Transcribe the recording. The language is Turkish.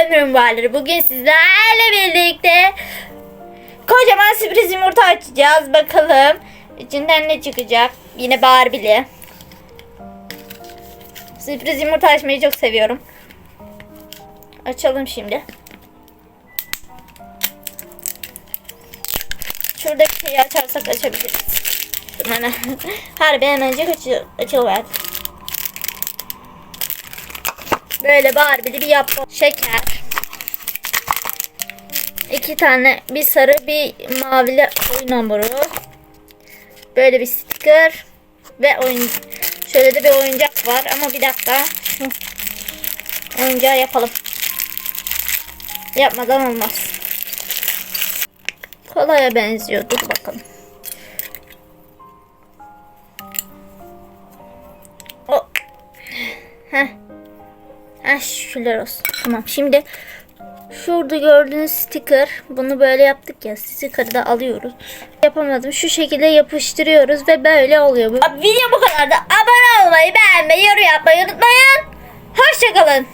ömrüm vardır. Bugün sizlerle birlikte kocaman sürpriz yumurta açacağız. Bakalım içinden ne çıkacak. Yine Barbie'li. Sürpriz yumurta açmayı çok seviyorum. Açalım şimdi. Şuradaki şeyi açarsak açabiliriz. Hemen. Harbi hemencik açı. Böyle Barbie'li bir yapma. Şeker. İki tane bir sarı bir mavili oyun hamuru. Böyle bir sticker. Ve oyun şöyle de bir oyuncak var ama bir dakika. Şu oyuncağı yapalım. Yapmadan olmaz. Kolaya benziyor. Dur bakalım. O. Heh. Heh şükürler olsun. Tamam şimdi şurada gördüğünüz sticker. Bunu böyle yaptık ya. Sticker'ı da alıyoruz. Yapamadım. Şu şekilde yapıştırıyoruz ve böyle oluyor. Abi, video bu kadar da abone olmayı, beğenmeyi, yorum yapmayı unutmayın. Hoşçakalın.